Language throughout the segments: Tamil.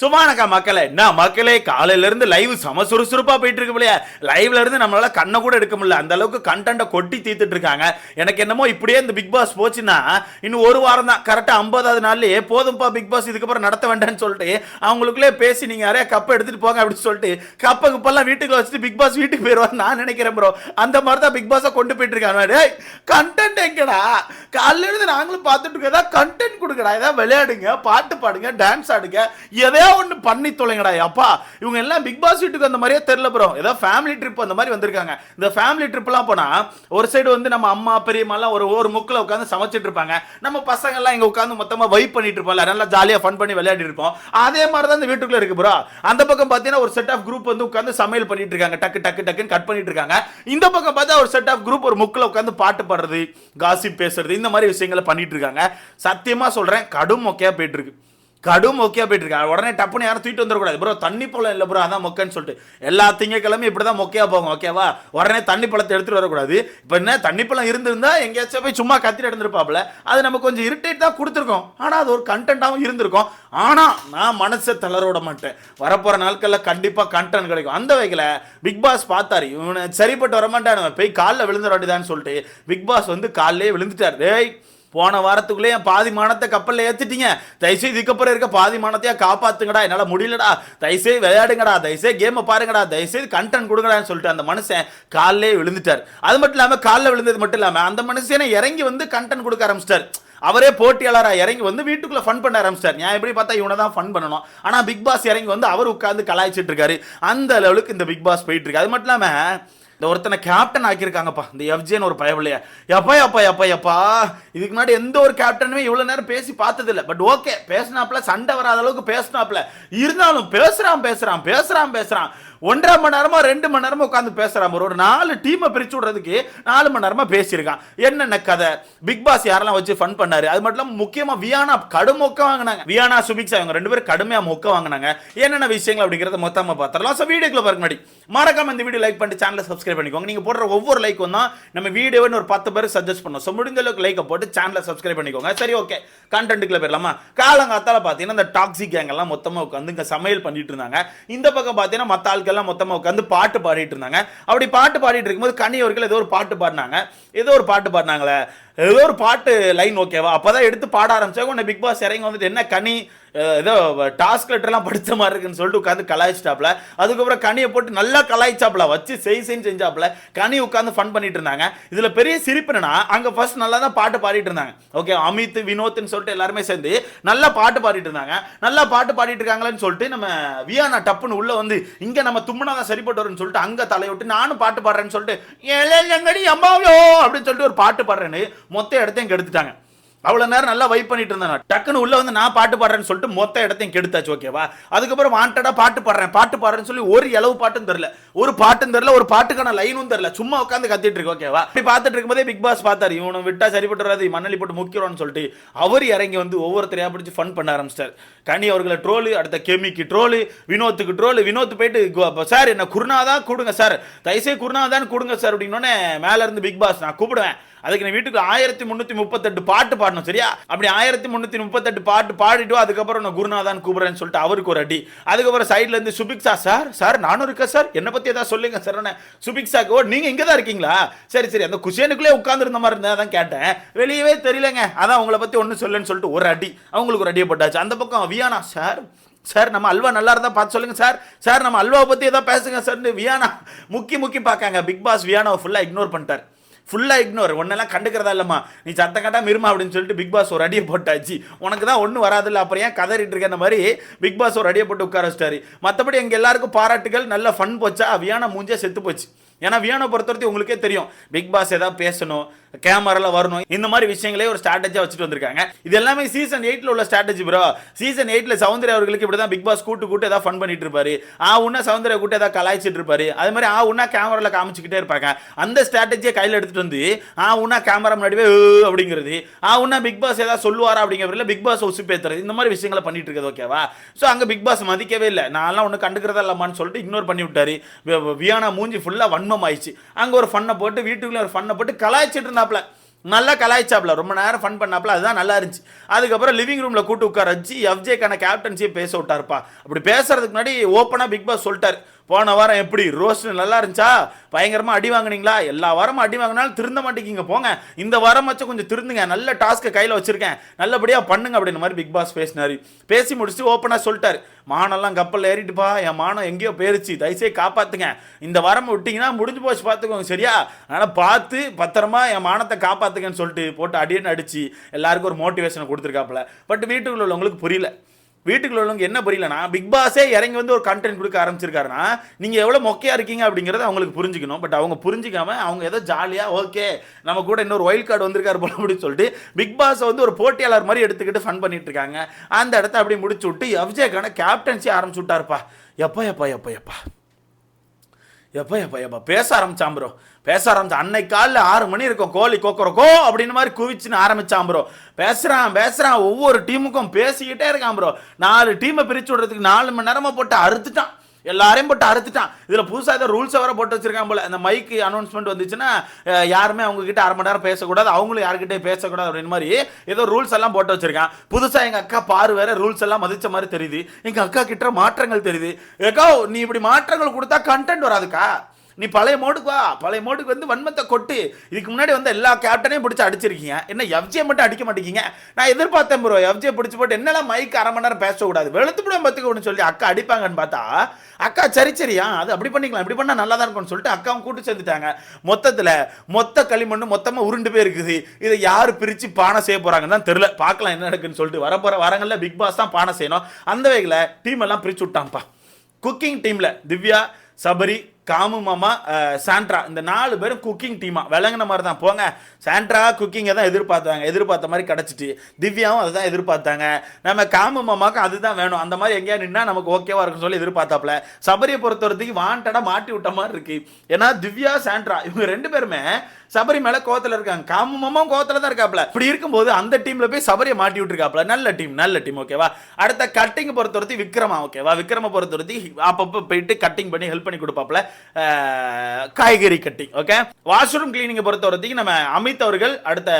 சும்மானக்கா மக்களே என்ன மக்களே காலையில இருந்து லைவ் சம சுறுசுறுப்பா போயிட்டு இருக்கு இல்லையா லைவ்ல இருந்து நம்மளால கண்ணை கூட எடுக்க முடியல. அந்த அளவுக்கு கண்டென்ட்டை கொட்டி தீர்த்துட்டு இருக்காங்க. எனக்கு என்னமோ இப்படியே இந்த பிக் பாஸ் போச்சுன்னா இன்னும் ஒரு வாரம் தான். கரெக்டா ஐம்பதாவது நாள்லயே போதும்பா பிக் பாஸ் இதுக்கப்புறம் நடத்த வேண்டாம்னு சொல்லிட்டு அவங்களுக்குள்ளே பேசி நீங்க யாரையா கப்பை எடுத்துட்டு போங்க அப்படின்னு சொல்லிட்டு கப்பை குப்பெல்லாம் வீட்டுக்கு வச்சுட்டு பிக் பாஸ் வீட்டுக்கு போயிடுவார் நான் நினைக்கிறேன் ப்ரோ அந்த மாதிரி தான் பிக் பாஸை கொண்டு போயிட்டு இருக்காங்க. கண்டென்ட் எங்கடா? காலையில இருந்து நாங்களும் பார்த்துட்டு இருக்கோம். கண்டென்ட் கொடுக்கடா ஏதாவது விளையாடுங்க பாட்டு பாடுங்க டான்ஸ் ஆடுங்க. எதையோ ஒன்று பண்ணி தொலைங்கடா அப்பா. இவங்க எல்லாம் பிக் பாஸ் வீட்டுக்கு அந்த மாதிரியே தெரில ப்ரோ ஏதோ ஃபேமிலி ட்ரிப் அந்த மாதிரி வந்திருக்காங்க. இந்த ஃபேமிலி ட்ரிப்லாம் போனால் ஒரு சைடு வந்து நம்ம அம்மா பெரியம்மாலாம் ஒரு ஒரு முக்கில் உட்காந்து சமைச்சிட்டு இருப்பாங்க. நம்ம பசங்கள்லாம் இங்கே உட்காந்து மொத்தமாக வைப் பண்ணிட்டு இருப்போம்ல நல்லா ஜாலியாக ஃபன் பண்ணி விளையாடி இருப்போம். அதே மாதிரி தான் இந்த வீட்டுக்குள்ளே இருக்கு ப்ரோ அந்த பக்கம் பார்த்தீங்கன்னா ஒரு செட் ஆஃப் குரூப் வந்து உட்காந்து சமையல் பண்ணிட்டு இருக்காங்க. டக்கு டக்கு டக்குன்னு கட் பண்ணிட்டு இருக்காங்க. இந்த பக்கம் பார்த்தா ஒரு செட் ஆஃப் குரூப் ஒரு முக்கில் உட்காந்து பாட்டு பாடுறது காசிப் பேசுறது இந்த மாதிரி விஷயங்களை பண்ணிட்டு இருக்காங்க. சத்தியமாக சொல்கிறேன் கடும் மொக்கையாக போயிட்டு இருக்கு. கடும் மொக்கையா போயிட்டு இருக்காங்க உடனே டப்புன்னு யாரும் தூக்கிட்டு வந்துடக்கூடாது. ப்ரோ தண்ணி பழம் இல்லை ப்ரோ அதான் மொக்கன்னு சொல்லிட்டு. எல்லா திங்கக்கிழமையும் இப்படி தான் மொக்கையாக போகும் ஓகேவா உடனே தண்ணி பழத்தை எடுத்துகிட்டு வரக்கூடாது. இப்போ என்ன தண்ணி பழம் இருந்திருந்தா எங்கேயாச்சும் போய் சும்மா கத்திட்டு இருந்திருப்பாப்ல அது நம்ம கொஞ்சம் இரிட்டேட் தான் கொடுத்துருக்கோம். ஆனால் அது ஒரு கண்டென்ட்டாகவும் இருந்திருக்கும். ஆனால் நான் மனசை தளரோட மாட்டேன். வரப்போகிற நாட்களில் கண்டிப்பாக கண்டென்ட் கிடைக்கும். அந்த வகையில் பிக் பாஸ் பார்த்தாரு. இவனை சரிப்பட்டு வரமாட்டானு போய் காலில் விழுந்துட வேண்டியதான்னு சொல்லிட்டு பிக் பாஸ் வந்து காலிலே விழுந்துட்டார். டேய் போன வாரத்துக்குள்ளே என் பாதி மானத்தை கப்பலில் ஏற்றிட்டீங்க தயவுசெய்து இதுக்கப்புறம் இருக்க பாதி மானத்தையா காப்பாத்துங்கடா என்னால் முடியலடா. தயவுசெய்து விளையாடுங்கடா தயவுசெய்து கேமை பாருங்கடா. தயவுசெய்து கண்டென்ட் கொடுங்கடான்னு சொல்லிட்டு அந்த மனுஷன் காலிலே விழுந்துட்டார். அது மட்டும் இல்லாமல் காலில் விழுந்தது மட்டும் இல்லாமல் அந்த மனுஷனை இறங்கி வந்து கண்டென்ட் கொடுக்க ஆரம்பிச்சிட்டார். அவரே போட்டியாளராக இறங்கி வந்து வீட்டுக்குள்ளே ஃபன் பண்ண ஆரம்பிச்சிட்டார். நான் எப்படி பார்த்தா இவனை தான் ஃபன் பண்ணணும். ஆனால் பிக் பாஸ் இறங்கி வந்து அவர் உட்காந்து கலாய்ச்சிட்டு இருக்காரு. அந்த லெவலுக்கு இந்த பிக் பாஸ் போயிட்டு இருக்கு. அது மட்டும் இல்லாமல் இந்த ஒருத்தனை கேப்டன் ஆக்கியிருக்காங்கப்பா. இந்த எஃப்ஜேன்னு ஒரு பயவில்லையா. எப்பா எப்பா எப்பா எப்பா? இதுக்கு முன்னாடி எந்த ஒரு கேப்டனுமே இவ்வளோ நேரம் பேசி பார்த்ததில்ல. பட் ஓகே பேசினாப்ல சண்டை வராத அளவுக்கு பேசினாப்ல இருந்தாலும் பேசுறான் பேசுறான் பேசுறான் பேசுறான். ஒன்றரை மணி நேரமா ரெண்டு மணி நேரமா உட்காந்து பேசுறான் bro. ஒரு நாலு டீமை பிரிச்சு விடுறதுக்கு நாலு மணி நேரமா பேசியிருக்கான் என்னென்ன கதை? பிக் பாஸ் யாரெல்லாம் வச்சு ஃபன் பண்ணாரு? அது மட்டும் இல்லாமல் முக்கியமா வியானா கடும் மொக்க வாங்கினாங்க. வியானா சுபிக்ஸ் இவங்க ரெண்டு பேரும் கடுமையா மொக்க வாங்கினாங்க. என்னென்ன விஷயங்கள் அப்படிங்கறத மொத்தமா பார்த்துடலாம். ஸோ வீடியோக்குள்ள பாருங்க முன்னாடி மறக்காம இந்த வீடியோ லைக் பண்ணிட்டு சேனலை சப்ஸ்கிரைப் பண்ணிக்கோங்க. நீங்க போடுற ஒவ்வொரு லைக்கும் தான் நம்ம வீடியோன்னு ஒரு பத்து பேர் சஜஸ்ட் பண்ணோம். ஸோ முடிஞ்ச அளவுக்கு லைக்கை போட்டு சேனலை சப்ஸ்கிரைப் பண்ணிக்கோங்க. சரி ஓகே கண்டென்ட்டுக்குள்ள போயிடலாமா? காலங்காத்தால பார்த்தீங்கன்னா இந்த டாக்ஸிக் கேங்கெல்லாம் மொத்தமாக மொத்தமா உட்காந்து இங்க சமையல் பண்ணிட்டு இருந்தாங்க. இந்த பக்கம் பார்த்தீங்கன்னா மற்ற ஆட்கள்லாம் மொத்தமாக உட்காந்து பாட்டு பாடிட்டு இருந்தாங்க. அப்படி பாட்டு பாடிட்டு இருக்கும்போது கனி அவர்கள் ஏதோ ஒரு பாட்டு பாடினாங்க. ஏதோ ஒரு பாட்டு பாடினாங்களே. ஏதோ ஒரு பாட்டு லைன் ஓகேவா அப்பதான் எடுத்து பாட ஆரம்பிச்சாங்க. உடனே பிக் பாஸ் இறங்கி வந்துட்டு என்ன கனி ஏதோ டாஸ்க் லெட்டர்லாம் படித்த மாதிரி இருக்குன்னு சொல்லிட்டு உட்காந்து கலாய்ச்சிட்டாப்ல அதுக்கப்புறம் கனியை போட்டு நல்லா கலாய்ச்சாப்ல வச்சு செய் செஞ்சு செஞ்சாப்ல கனி உட்காந்து ஃபன் பண்ணிட்டு இருந்தாங்க. இதில் பெரிய சிரிப்பு என்னன்னா அங்கே ஃபர்ஸ்ட் நல்லா தான் பாட்டு பாடிட்டு இருந்தாங்க. ஓகே அமித் வினோத்னு சொல்லிட்டு எல்லாருமே சேர்ந்து நல்லா பாட்டு பாடிட்டு இருந்தாங்க. நல்லா பாட்டு பாடிட்டு இருக்காங்களேன்னு சொல்லிட்டு நம்ம வியானா டப்புன்னு உள்ள வந்து இங்கே நம்ம தும்முனா தான் சரிப்பட்டு வரும்னு சொல்லிட்டு அங்கே தலைவிட்டு நானும் பாட்டு பாடுறேன்னு சொல்லிட்டு எங்கடி அம்மாவோ? அப்படின்னு சொல்லிட்டு ஒரு பாட்டு பாடுறேன்னு மொத்த இடத்தையும் கெடுத்துட்டாங்க அவ்வளோ நேரம் நல்லா வைப் பண்ணிட்டு இருந்தேன் டக்குன்னு உள்ள வந்து நான் பாட்டு பாடுறேன்னு சொல்லிட்டு மொத்த இடத்தையும் கெடுத்தாச்சு ஓகேவா அதுக்கப்புறம் வாண்டடா பாட்டு பாடுறேன். பாட்டு பாடுறேன்னு சொல்லி ஒரு இளவு பாட்டும் தெரில. ஒரு பாட்டும் தெரில ஒரு பாட்டுக்கான லைனும் தெரில. சும்மா உட்காந்து கத்திட்டு இருக்கு ஓகேவா இப்படி பார்த்துட்டு இருக்கும்போதே பிக் பாஸ் பார்த்தாரு. இவனை விட்டா சரிப்பட்டு மண்ணலி போட்டு முக்கிறோம்னு சொல்லிட்டு அவர் இறங்கி வந்து ஒவ்வொருத்தரையா பிடிச்சி ஃபன் பண்ண ஆரம்பிச்சிட்டார். கனி அவர்களை ட்ரோலு அடுத்த கெமிக்கு ட்ரோலு வினோத்துக்கு ட்ரோலு வினோத் போயிட்டு சார் என்ன குருணாதான் கொடுங்க சார் தயசே குருணாதான் கொடுங்க சார் அப்படின்னோடனே மேலே இருந்து பிக் பாஸ் நான் கூப்பிடுவேன். அதுக்கு நீ வீட்டுக்கு ஆயிரத்தி முந்நூற்றி முப்பத்தெட்டு பாட்டு பாடணும் சரியா? அப்படி ஆயிரத்தி முந்நூற்றி முப்பத்தெட்டு பாட்டு பாடிட்டு அதுக்கப்புறம் நான் குருநாதான் கூப்பிடுறேன்னு சொல்லிட்டு அவருக்கு ஒரு அடி. அதுக்கப்புறம் சைட்ல இருந்து சுபிக்ஷா சார் சார் நானும் இருக்கேன் சார். என்னை பத்தி ஏதாவது சொல்லுங்க சார் சுபிக்ஷாக்கு ஓ நீங்க இங்க தான் இருக்கீங்களா? சரி சரி. அந்த குஷேனுக்குள்ளே உட்காந்துருந்த மாதிரி இருந்தா தான் கேட்டேன். வெளியவே தெரியலங்க. அதான் உங்களை பத்தி ஒன்றும் சொல்லுன்னு சொல்லிட்டு ஒரு அடி. அவங்களுக்கு ஒரு அடியை போட்டாச்சு. அந்த பக்கம் வியானா சார் சார் நம்ம அல்வா நல்லா இருந்தால் பார்த்து சொல்லுங்க சார். சார் நம்ம அல்வாவை பற்றி ஏதாவது பேசுங்க சார் வியானா முக்கி முக்கி பார்க்காங்க. பிக் பாஸ் வியானாவை ஃபுல்லாக இக்னோர் பண்ணிட்டார். ஃபுல்லாக இக்னோர் ஒன்னெல்லாம் கண்டுக்கிறதா இல்லைம்மா. நீ சத்தம் கட்டா மிருமா அப்படின்னு சொல்லிட்டு பிக் பாஸ் ஒரு அடியை போட்டாச்சு. உனக்கு தான் ஒன்றும் வராதுல்ல அப்புறம் ஏன் கதறிட்டு இருக்க? அந்த மாதிரி பிக் பாஸ் ஒரு அடியை போட்டு உட்கார வச்சிட்டாரு. மற்றபடி எங்கள் எல்லாருக்கும் பாராட்டுகள் நல்ல ஃபன் போச்சா? அவியான மூஞ்சே செத்து போச்சு. ஏன்னா வியானை பொறுத்தவரைக்கும் உங்களுக்கே தெரியும். பிக் பாஸ் ஏதாவது பேசணும் கேமரால வரணும் இந்த மாதிரி விஷயங்களே ஒரு ஸ்ட்ராட்டஜியாக வச்சுட்டு வந்திருக்காங்க. இது எல்லாமே சீசன் எயிட்டில் உள்ள ஸ்ட்ராட்டஜி ப்ரோ சீசன் எயிட்டில் சௌந்தர்யா அவர்களுக்கு இப்படி தான் பிக் பாஸ் கூட்டு கூட்டு ஏதாவது ஃபன் பண்ணிட்டு இருப்பாரு. ஆ உன்னா சௌந்தர்யா கூட்டு ஏதாவது கலாய்ச்சிட்டு இருப்பாரு. அது மாதிரி ஆ உன்னா கேமராவில் காமிச்சிக்கிட்டே இருப்பாங்க. அந்த ஸ்ட்ராட்டஜியை கையில் எடுத்துட்டு வந்து ஆ உன்னா கேமரா முன்னாடியே அப்படிங்கிறது. ஆ உன்னா பிக் பாஸ் ஏதாவது சொல்லுவாரா அப்படிங்கிறதுல பிக் பாஸ் உசுப்பேத்துறது. இந்த மாதிரி விஷயங்களை பண்ணிட்டு இருக்குது ஓகேவா ஸோ அங்கே பிக் பாஸ் மதிக்கவே இல்லை. நான்லாம் ஒன்று கண்டுக்கிறதா இல்லாமான்னு சொல்லிட்டு இக்னோர் பண்ணி விட்டாரு வியானா மூஞ்சி ஃபுல்லாக வன்மம் ஆயிடுச்சு அங்கே ஒரு ஃபன்னை போட்டு வீட்டுக்குள்ளே ஒரு ஃபன்னை போட்டு கலாய்ச்சிட்டு இருந்தாப்புல. நல்லா கலாய்ச்சாப்ல ரொம்ப நேரம் ஃபன் பண்ணாப்புல. அதுதான் நல்லா இருந்துச்சு. அதுக்கப்புறம் லிவிங் ரூமில் கூட்டு உட்கார வச்சு எஃப்ஜேக்கான கேப்டன்சியை பேச விட்டாருப்பா. அப்படி பேசுறதுக்கு முன்னாடி ஓப்பனாக பிக் பாஸ் சொல்லிட்டார். போன வாரம் எப்படி? ரோஸ்ட் நல்லா இருந்துச்சா? பயங்கரமாக அடி வாங்குனீங்களா? எல்லா வாரமும் அடி வாங்கினாலும் திருந்த மாட்டேங்கிங்க. போங்க. இந்த வாரம் வச்சு கொஞ்சம் திருந்துங்க. நல்ல டாஸ்க்கை கையில் வச்சிருக்கேன். நல்லபடியாக பண்ணுங்க அப்படின்ற மாதிரி பிக் பாஸ் பேசினார். பேசி முடிச்சுட்டு ஓப்பனாக சொல்லிட்டார். மானெல்லாம் கப்பலில் ஏறிட்டுப்பா. என் மானம் எங்கேயோ போயிருச்சு. தயவுசே காப்பாற்றுங்க இந்த வாரம் விட்டிங்கன்னா முடிஞ்சு போச்சு. பார்த்துக்கோங்க. சரியா? அதனால் பார்த்து பத்திரமா என் மானத்தை காப்பாற்றுங்கன்னு சொல்லிட்டு போட்டு அடியன்னு அடித்து எல்லாருக்கும் ஒரு மோட்டிவேஷனை கொடுத்துருக்காப்புல. பட் வீட்டுக்குள்ள உள்ளவங்களுக்கு புரியல. வீட்டுக்குள்ள உள்ளவங்க என்ன புரியலனா பிக் பாஸே இறங்கி வந்து ஒரு கண்டென்ட் கொடுக்க ஆரம்பிச்சிருக்காருன்னா நீங்கள் எவ்வளோ மொக்கையா இருக்கீங்க அப்படிங்கிறத அவங்களுக்கு புரிஞ்சுக்கணும். பட் அவங்க புரிஞ்சுக்காம அவங்க ஏதோ ஜாலியாக ஓகே நம்ம கூட இன்னொரு ஒயில்ட் கார்டு வந்திருக்காரு போல அப்படின்னு சொல்லிட்டு பிக் பாஸை வந்து ஒரு போட்டியாளர் மாதிரி எடுத்துக்கிட்டு ஃபன் பண்ணிட்டு இருக்காங்க. அந்த இடத்த அப்படியே முடிச்சு விட்டு எஃப்ஜேக்கான கேப்டன்சி ஆரம்பிச்சு விட்டாருப்பா. எப்பா எப்பா எப்பா எப்பா. எப்போ எப்போ எப்போ பேச ஆரம்பிச்சான் ப்ரோ பேச ஆரம்பிச்சான். அன்னைக்கு ஆறு மணி இருக்கும். கோழி கோக்கரக்கோ அப்படின்னு மாதிரி குவிச்சுன்னு ஆரம்பிச்சான் ப்ரோ பேசுகிறான் பேசுகிறான் ஒவ்வொரு டீமுக்கும் பேசிக்கிட்டே இருக்கான் ப்ரோ நாலு டீமை பிரித்து விடுறதுக்கு நாலு மணி நேரமாக போட்டு அறுத்துட்டான். எல்லாரையும் போட்டு அறுத்துட்டான். இதில் புதுசாக ஏதோ ரூல்ஸை வேற போட்டு வச்சிருக்காங்க போல. இந்த மைக்கு அனௌன்ஸ்மெண்ட் வந்துச்சுன்னா யாருமே அவங்க கிட்ட அரை மணி நேரம் பேசக்கூடாது அவங்களும் யாருக்கிட்டே பேசக்கூடாது அப்படின்னு மாதிரி ஏதோ ரூல்ஸ் எல்லாம் போட்டு வச்சிருக்கான். புதுசாக எங்கள் அக்கா பாரு வேற ரூல்ஸ் எல்லாம் மதிச்ச மாதிரி தெரியுது. எங்கள் அக்கா கிட்ட மாற்றங்கள் தெரியுது. ஏக்கா நீ இப்படி மாற்றங்கள் கொடுத்தா கண்டென்ட் வராதுக்கா? நீ பழைய மோடுக்கு வா. பழைய மோடுக்கு வந்து வன்மத்தை கொட்டு. இதுக்கு முன்னாடி வந்து எல்லா கேப்டனையும் பிடிச்சி அடிச்சிருக்கீங்க. என்ன எஃப்ஜே மட்டும் அடிக்க மாட்டேங்கிங்க? நான் எதிர்பார்த்தேன் ப்ரோ எஃப்ஜே பிடிச்சி போட்டு என்னெல்லாம் மைக் அரை மணி நேரம் பேசக்கூடாது வெளுத்து விட பத்துக்கணும்னு சொல்லி அக்கா அடிப்பாங்கன்னு பார்த்தா அக்கா சரி சரியா அது அப்படி பண்ணிக்கலாம். இப்படி பண்ணால் நல்லா தான் இருக்கும்னு சொல்லிட்டு அக்காவும் கூட்டு சேர்ந்துட்டாங்க. மொத்தத்தில் மொத்த களிமண்ணு மொத்தமாக உருண்டு போய் இருக்குது இதை யார் பிரித்து பானை செய்ய போகிறாங்கன்னு தான் தெரில பார்க்கலாம் என்ன நடக்குன்னு சொல்லிட்டு வரப்போகிற வாரங்களில் பிக் பாஸ் தான் பானை செய்யணும். அந்த வகையில் டீம் எல்லாம் பிரித்து விட்டான்ப்பா குக்கிங் டீமில் திவ்யா சபரி காமு மாமா சாண்ட்ரா. இந்த நாலு பேரும் குக்கிங் டீமா விளங்கின மாதிரி தான். போங்க. சாண்ட்ரா குக்கிங்கை தான் எதிர்பார்த்தாங்க. எதிர்பார்த்த மாதிரி கிடச்சிட்டு திவ்யாவும் அதை தான் எதிர்பார்த்தாங்க. நம்ம காமு மாமாவுக்கு அதுதான் வேணும். அந்த மாதிரி எங்கேயா நின்னா நமக்கு ஓகேவா இருக்கும்னு சொல்லி எதிர்பார்த்தாப்புல. சபரியை பொறுத்த வரைக்கும் வாண்டடா மாட்டி விட்ட மாதிரி இருக்கு. ஏன்னா திவ்யா சாண்ட்ரா இவங்க ரெண்டு பேருமே சபரி மேல கோவத்தில் இருக்காங்க. காமு மாமாவும் கோவத்தில் தான் இருக்காப்ல இப்படி இருக்கும்போது அந்த டீம்ல போய் சபரியை மாட்டி விட்டுருக்காப்ல நல்ல டீம் நல்ல டீம் ஓகேவா அடுத்த கட்டிங் பொறுத்த வரைக்கும் விக்ரமா ஓகேவா விக்ரம பொறுத்த வரைக்கும் அப்பப்போ போயிட்டு கட்டிங் பண்ணி ஹெல்ப் பண்ணி கொடுப்பாப்ல காய்கறி கட்டி ஓகே வாஷ்ரூம் கிளீனிங்கை பொறுத்த வரைக்கும் நம்ம அமித் அவர்கள் அடுத்த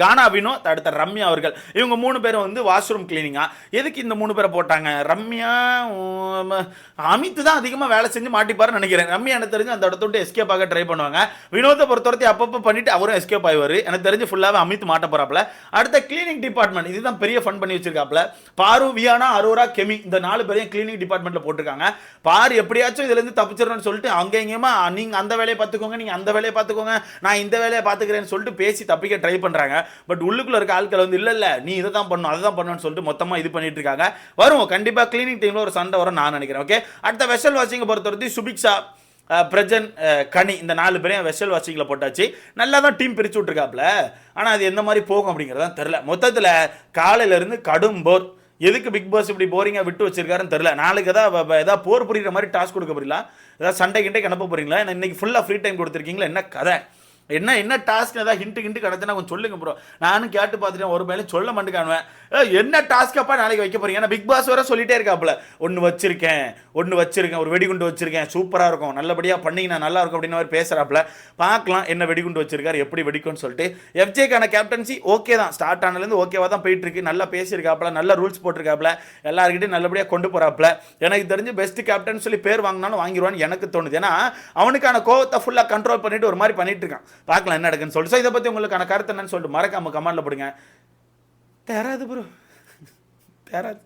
கானா வினோத் அடுத்த ரம்யா அவர்கள் இவங்க மூணு பேரும் வந்து வாஷ்ரூம் கிளீனிங்கா எதுக்கு இந்த மூணு பேரை போட்டாங்க? ரம்யா அமித் தான் அதிகமாக வேலை செஞ்சு மாட்டிப்பாருன்னு நினைக்கிறேன். ரம்யா எனக்கு தெரிஞ்சு அந்த இடத்த விட்டு எஸ்கேப் ஆக ட்ரை பண்ணுவாங்க. வினோத்தை பொறுத்த வரைக்கும் அப்பப்போ பண்ணிட்டு அவரும் எஸ்கேப் ஆயிவாரு எனக்கு தெரிஞ்சு ஃபுல்லாகவே அமித் மாட்ட போகிறாப்புல அடுத்த கிளீனிங் டிபார்ட்மெண்ட் இதுதான் பெரிய ஃபன் பண்ணி வச்சிருக்காப்புல. பாரு வியானா அரோரா கெமி இந்த நாலு பேரையும் கிளீனிங் டிபார்ட்மெண்ட்ல போட்டிருக்காங்க. பாரு எப்படியாச்சும் இதுல இருந்து தப்பிச்சிடணும்னு சொல்லிட்டு அங்கே எங்கேயுமா? நீங்கள் அந்த வேலையை பார்த்துக்கோங்க நீங்கள் அந்த வேலையை பார்த்துக்கோங்க நான் இந்த வேலையை பார்த்துக்கிறேன்னு சொல்லிட்டு பேசி தப்பிக்க ட்ரை பண்ணுறாங்க பட் உள்ளுக்குள்ளே இருக்க ஆட்கள் வந்து இல்லை இல்லை நீ இதை தான் பண்ணணும் அதை தான் பண்ணணும்னு சொல்லிட்டு மொத்தமாக இது பண்ணிட்டு இருக்காங்க. வரும் கண்டிப்பாக கிளீனிங் டீமில் ஒரு சண்டை வரும் நான் நினைக்கிறேன். ஓகே அடுத்த வெஷல் வாஷிங்கை பொறுத்தவரைக்கும் சுபிக்ஷா பிரஜன் கனி இந்த நாலு பேரையும் வெஷல் வாஷிங்கில் போட்டாச்சு. நல்லா தான் டீம் பிரிச்சு விட்ருக்காப்புல ஆனால் அது எந்த மாதிரி போகும் அப்படிங்கிறது தான் தெரில மொத்தத்தில் காலையிலேருந்து கடும் போர். எதுக்கு பிக் பாஸ் இப்படி போரிங்காக விட்டு வச்சிருக்காருன்னு தெரில நாளைக்கு ஏதாவது ஏதாவது போர் புரிகிற மாதிரி டாஸ்க் கொடுக்க போறீங்களா? ஏதாவது சண்டை கிண்டைக்கு அனுப்ப போறீங்களா? இன்னைக்கு ஃபுல்லாக ஃப்ரீ டைம் கொடுத்துருக்கீங்களா? என்ன கதை? என்ன என்ன டாஸ்க் ஏதாவது ஹிண்ட் ஹிண்ட் கிடச்சுன்னா கொஞ்சம் சொல்லுங்க ப்ரோ நானும் கேட்டு பார்த்துட்டேன் ஒரு மேலே சொல்ல மாட்டேங்கானுவேன் என்ன டாஸ்க்கப்பா நாளைக்கு வைக்க போறீங்க? ஏன்னா பிக் பாஸ் வர சொல்லிட்டே இருக்காப்புல. ஒன்று வச்சிருக்கேன் ஒன்று வச்சிருக்கேன் ஒரு வெடிகுண்டு வச்சிருக்கேன் சூப்பராக இருக்கும் நல்லபடியாக பண்ணீங்கன்னா நல்லா இருக்கும் அப்படின்னு மாதிரி பேசுறாப்புல. பார்க்கலாம் என்ன வெடிகுண்டு வச்சிருக்காரு எப்படி வெடிக்கும்னு சொல்லிட்டு. எஃப்ஜேக்கான கேப்டன்சி ஓகே தான். ஸ்டார்ட் ஆனதுலேருந்து ஓகேவா தான் போயிட்டு இருக்கு நல்லா பேசியிருக்காப்புல நல்ல ரூல்ஸ் போட்டிருக்காப்புல. எல்லாருக்கிட்டையும் நல்லபடியாக கொண்டு போறாப்புல. எனக்கு தெரிஞ்சு பெஸ்ட் கேப்டன் சொல்லி பேர் வாங்கினாலும் வாங்கிடுவான்னு எனக்கு தோணுது. ஏன்னா அவனுக்கான கோவத்தை ஃபுல்லாக கண்ட்ரோல் பண்ணிட்டு ஒரு மாதிரி பண்ணிட்டு இருக்கான். பார்க்கலாம் என்ன நடக்குன்னு சொல்லிட்டு. ஸோ இதை பற்றி உங்களுக்கான கருத்து என்னன்னு சொல்லிட்டு மறக்காம கமெண்ட்ல போடுங்க. தேராது ப்ரோ தேராது.